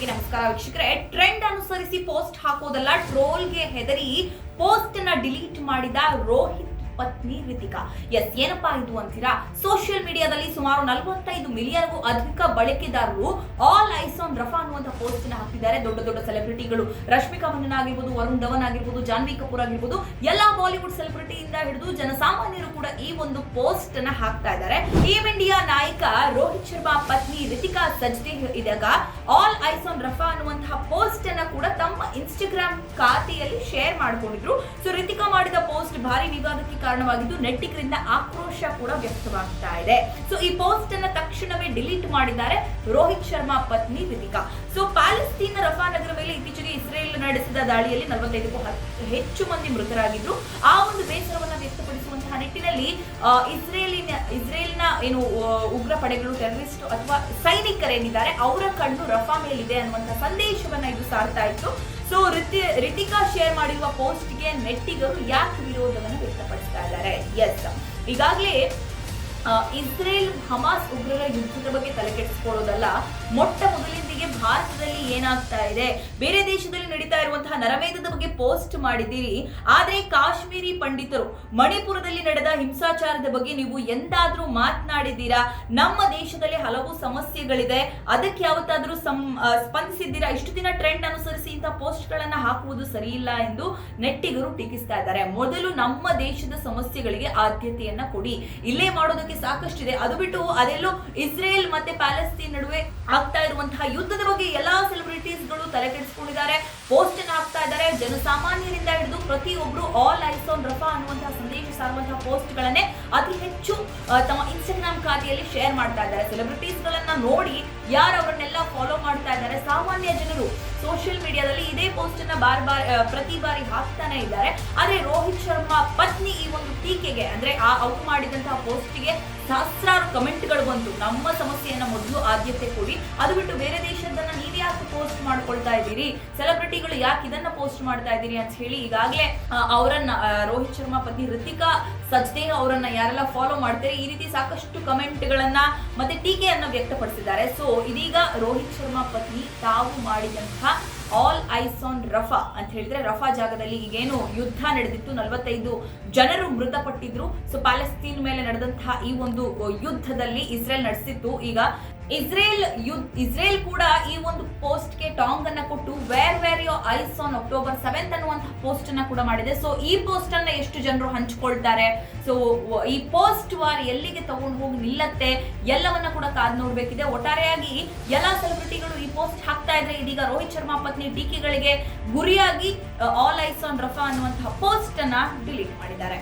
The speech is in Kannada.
ಎಲ್ಲರಿಗೂ ನಮಸ್ಕಾರ ವೀಕ್ಷಕರೆ. ಟ್ರೆಂಡ್ ಅನುಸರಿಸಿ ಪೋಸ್ಟ್ ಹಾಕೋದಲ್ಲ ಟ್ರೋಲ್ಗೆ ಹೆದರಿ ಪೋಸ್ಟ್ ಡಿಲೀಟ್ ಮಾಡಿದ ರೋಹಿತ್ ಪತ್ನಿ ರಿತಿಕಾ. ಎಸ್, ಏನಪ್ಪಾ ಇದು ಅಂತೀರಾ? ಸೋಷಿಯಲ್ ಮೀಡಿಯಾದಲ್ಲಿ ಸುಮಾರು ನಲವತ್ತೈದು ಮಿಲಿಯನ್ಗೂ ಅಧಿಕ ಬಳಕೆದಾರರು ಆಲ್ ಐಸ್ ಆನ್ ರಫಾ ಅನ್ನುವಂತ ಪೋಸ್ಟ್ ಅನ್ನ ಹಾಕಿದ್ದಾರೆ. ದೊಡ್ಡ ದೊಡ್ಡ ಸೆಲೆಬ್ರಿಟಿಗಳು ರಶ್ಮಿಕಾ ಮಂದನ್ ಆಗಿರ್ಬೋದು, ವರುಣ್ ಧವನ್ ಆಗಿರ್ಬೋದು, ಜಾನ್ವಿ ಕಪೂರ್ ಆಗಿರ್ಬೋದು, ಎಲ್ಲಾ ಬಾಲಿವುಡ್ ಸೆಲೆಬ್ರಿಟಿ ಇಂದ ಹಿಡಿದು ಜನಸಾಮಾನ್ಯರು ಕೂಡ ಈ ಒಂದು ಪೋಸ್ಟ್ ಅನ್ನ ಹಾಕ್ತಾ ಇದ್ದಾರೆ. ಟೀಮ್ ಇಂಡಿಯಾ ನಾಯಕ ರೋಹಿತ್ ಶರ್ಮಾ, ಪತ್ನಿ ರಿತಿಕಾ ಸಜ್ಜೆ ಇದಾಗ ಆಲ್ ಐಸ್ ಆನ್ ರಫಾ ಅನ್ನುವಂತಹ ಪೋಸ್ಟ್ ಅನ್ನ ಕೂಡ ತಮ್ಮ ಇನ್ಸ್ಟಾಗ್ರಾಮ್ ಖಾತೆಯಲ್ಲಿ ಶೇರ್ ಮಾಡ್ಕೊಂಡಿದ್ರು. ಸೊ ರಿತಿಕಾ ಮಾಡಿದ ಪೋಸ್ಟ್ ಭಾರಿ ವಿವಾದಕ್ಕೆ ಕಾರಣವಾಗಿದ್ದು ನೆಟ್ಟಿಗರಿಂದ ಆಕ್ರೋಶ ಕೂಡ ವ್ಯಕ್ತವಾಗ್ತಾ ಇದೆ. ಸೊ ಈ ಪೋಸ್ಟ್ ಅನ್ನ ತಕ್ಷಣವೇ ಡಿಲೀಟ್ ಮಾಡಿದ್ದಾರೆ ರೋಹಿತ್ ಶರ್ಮಾ ಪತ್ನಿ ರಿತಿಕಾ ಸೊ ಪ್ಯಾಲೆಸ್ತೀನ್ ರಫಾ ನಗರ ಮೇಲೆ ಇತ್ತೀಚೆಗೆ ಇಸ್ರೇಲ್ ನಡೆಸಿದ ದಾಳಿಯಲ್ಲಿ ನಲವತ್ತೈದಕ್ಕೂ ಹೆಚ್ಚು ಮಂದಿ ಮೃತರಾಗಿದ್ರು. ಆ ಒಂದು ಬೇಸರವನ್ನ ವ್ಯಕ್ತಪಡಿಸುವಂತಹ ನಿಟ್ಟಿನಲ್ಲಿ ಇಸ್ರೇಲಿನ, ಇಸ್ರೇಲ್ನ ಏನು ಉಗ್ರ ಪಡೆಗಳು, ಟೆರರಿಸ್ಟ್ ಅಥವಾ ಸೈನಿಕರೇನಿದ್ದಾರೆ ಅವರ ಕಣ್ಣು ರಫಾ ಮೇಲಿದೆ ಅನ್ನುವಂತಹ ಸಂದೇಶವನ್ನ ಇದು ಸಾರ್ತಾ ಇತ್ತು. ಸೊ ರಿತಿ, ರಿತಿಕಾ ಶೇರ್ ಮಾಡಿರುವ ಪೋಸ್ಟ್ಗೆ ನೆಟ್ಟಿಗರು ಯಾಕೆ ವಿರೋಧವನ್ನು ವ್ಯಕ್ತಪಡಿಸ್ತಾ ಇದ್ದಾರೆ. ಎಸ್ ಈಗಾಗಲೇ ಇಸ್ರೇಲ್ ಹಮಾಸ್ ಉಗ್ರರ ಯುದ್ಧದ ಬಗ್ಗೆ ತಲೆ ಕೆಡಿಸ್ಕೊಳ್ಳೋದಲ್ಲ, ಮೊಟ್ಟ ಮೊದಲಿಂದಿಗೆ ಭಾರತದಲ್ಲಿ ಏನಾಗ್ತಾ ಇದೆ? ಬೇರೆ ದೇಶದಲ್ಲಿ ನಡೀತಾ ಇರುವಂತಹ ನರಮೇಧದ ಬಗ್ಗೆ ಪೋಸ್ಟ್ ಮಾಡಿದ್ದೀರಿ. ಆದ್ರೆ ಕಾಶ್ಮೀರಿ ಪಂಡಿತರು, ಮಣಿಪುರದಲ್ಲಿ ನಡೆದ ಹಿಂಸಾಚಾರದ ಬಗ್ಗೆ ನೀವು ಎಂದಾದ್ರೂ ಮಾತನಾಡಿದ್ದೀರಾ? ನಮ್ಮ ದೇಶದಲ್ಲಿ ಹಲವು ಸಮಸ್ಯೆಗಳಿದೆ. ಅದಕ್ಕೆ ಯಾವತ್ತಾದ್ರೂ ಸಂ ಸ್ಪಂದಿಸಿದ್ದೀರಾ? ಇಷ್ಟು ದಿನ ಟ್ರೆಂಡ್ ಅನುಸರಿಸಿ ಇಂತಹ ಪೋಸ್ಟ್ ಗಳನ್ನ ಹಾಕುವುದು ಸರಿಯಿಲ್ಲ ಎಂದು ನೆಟ್ಟಿಗರು ಟೀಕಿಸ್ತಾ ಇದ್ದಾರೆ. ಮೊದಲು ನಮ್ಮ ದೇಶದ ಸಮಸ್ಯೆಗಳಿಗೆ ಆದ್ಯತೆಯನ್ನ ಕೊಡಿ. ಇಲ್ಲೇ ಮಾಡೋದಕ್ಕೆ ಸಾಕಷ್ಟಿದೆ. ಅದು ಬಿಟ್ಟು ಅದೆಲ್ಲೋ ಇಸ್ರೇಲ್ ಮತ್ತೆ ಪ್ಯಾಲೆಸ್ತೀನ್ ನಡುವೆ ಆಗ್ತಾ ಇರುವಂತಹ ಯುದ್ಧದ ಬಗ್ಗೆ ಎಲ್ಲಾ ಸೆಲೆಬ್ರಿಟೀಸ್ಗಳು ತಲೆ ಕೆಡಿಸ್ಕೊಂಡಿದ್ದಾರೆ. ಪೋಸ್ಟ್ ಅನ್ನು ಹಾಕ್ತಾ ಇದ್ದಾರೆ. ಜನಸಾಮಾನ್ಯರಿಂದ ಹಿಡಿದು ಪ್ರತಿಯೊಬ್ರು ಆಲ್ ಐಸ್ ಆನ್ ರಫಾ ಅನ್ನುವಂತಹ ಸಂದೇಶ ಸಾರುವಂತಹ ಪೋಸ್ಟ್ ಗಳನ್ನೇ ಅತಿ ಹೆಚ್ಚು ತಮ್ಮ ಇನ್ಸ್ಟಾಗ್ರಾಮ್ ಖಾತೆಯಲ್ಲಿ ಶೇರ್ ಮಾಡ್ತಾ ಇದ್ದಾರೆ. ಸೆಲೆಬ್ರಿಟೀಸ್ ಗಳನ್ನ ನೋಡಿ ಯಾರು ಅವರನ್ನೆಲ್ಲ ಫಾಲೋ ಮಾಡ್ತಾ ಇದ್ದಾರೆ? ಸಾಮಾನ್ಯ ಜನರು ಸೋಷಿಯಲ್ ಮೀಡಿಯಾದಲ್ಲಿ ಇದೇ ಪೋಸ್ಟ್ ಅನ್ನ ಬಾರ್ ಬಾರ್ ಪ್ರತಿ ಬಾರಿ ಹಾಕ್ತಾನೆ ಇದ್ದಾರೆ. ಆದ್ರೆ ರೋಹಿತ್ ಶರ್ಮಾ ಪತ್ನಿ ಈ ಒಂದು ಟೀಕೆಗೆ ಅಂದ್ರೆ ಆ ಔಟ್ ಮಾಡಿದಂತಹ ಪೋಸ್ಟ್ಗೆ ಸಹಸ್ರಾರು ಕಮೆಂಟ್ಗಳು ಬಂತು. ನಮ್ಮ ಸಮಸ್ಯೆಯನ್ನ ಮೊದಲು ಆದ್ಯತೆ ಕೊಡಿ. ಅದು ಬಿಟ್ಟು ಬೇರೆ ದೇಶದನ್ನ ನೀವು ಯಾಕೆ ಪೋಸ್ಟ್ ಮಾಡ್ಕೊಳ್ತಾ ಇದ್ದೀರಿ? ಸೆಲೆಬ್ರಿಟಿಗಳು ಯಾಕೆ ಇದನ್ನ ಪೋಸ್ಟ್ ಮಾಡ್ತಾ ಇದ್ದೀರಿ ಅಂತ ಹೇಳಿ ಈಗಾಗಲೇ ಅವರನ್ನ ರೋಹಿತ್ ಶರ್ಮಾ ಪತ್ನಿ ಋತಿಕಾ ಸಜ್ದೇ ಅವರನ್ನ ಯಾರೆಲ್ಲ ಫಾಲೋ ಮಾಡ್ತಾರೆ, ಈ ರೀತಿ ಸಾಕಷ್ಟು ಕಮೆಂಟ್ಗಳನ್ನ ಮತ್ತೆ ಟೀಕೆಯನ್ನ ವ್ಯಕ್ತಪಡಿಸಿದ್ದಾರೆ. ಸೊ ಇದೀಗ ರೋಹಿತ್ ಶರ್ಮಾ ಪತ್ನಿ ತಾವು ಮಾಡಿದಂತಹ ಆಲ್ ಐಸ್ ಆನ್ ರಫಾ ಅಂತ ಹೇಳಿದ್ರೆ ರಫಾ ಜಾಗದಲ್ಲಿ ಈಗೇನು ಯುದ್ಧ ನಡೆದಿತ್ತು. ನಲವತ್ತೈದು ಜನರು ಮೃತಪಟ್ಟಿದ್ರು. ಸೊ ಪ್ಯಾಲೆಸ್ತೀನ್ ಮೇಲೆ ನಡೆದಂತಹ ಈ ಒಂದು ಯುದ್ಧದಲ್ಲಿ ಇಸ್ರೇಲ್ ನಡೆಸಿತ್ತು. ಈಗ ಇಸ್ರೇಲ್ ಯುದ್ ಇಸ್ರೇಲ್ ಕೂಡ ಈ ಒಂದು ಪೋಸ್ಟ್ಗೆ ಟಾಂಗ್ ಅನ್ನ ಕೊಟ್ಟು where were your eyes on October seventh ಅನ್ನುವಂತಹ ಪೋಸ್ಟ್ ಅನ್ನ ಕೂಡ ಮಾಡಿದೆ. ಸೊ ಈ ಪೋಸ್ಟ್ ಅನ್ನ ಎಷ್ಟು ಜನರು ಹಂಚಿಕೊಳ್ತಾರೆ? ಸೊ ಈ ಪೋಸ್ಟ್ ವಾರ್ ಎಲ್ಲಿಗೆ ತಗೊಂಡು ಹೋಗಿ ನಿಲ್ಲತ್ತೆ? ಎಲ್ಲವನ್ನ ಕೂಡ ಕಾದ್ ನೋಡ್ಬೇಕಿದೆ. ಒಟ್ಟಾರೆಯಾಗಿ ಎಲ್ಲಾ ಸೆಲೆಬ್ರಿಟಿಗಳು ಈ ಪೋಸ್ಟ್ ಹಾಕ್ತಾ ಇದ್ರೆ, ಇದೀಗ ರೋಹಿತ್ ಶರ್ಮಾ ಪತ್ನಿ ಟೀಕೆಗಳಿಗೆ ಗುರಿಯಾಗಿ ಆಲ್ ಐಸ್ ಆನ್ ರಫಾ ಅನ್ನುವಂತಹ ಪೋಸ್ಟ್ ಅನ್ನ ಡಿಲೀಟ್ ಮಾಡಿದ್ದಾರೆ.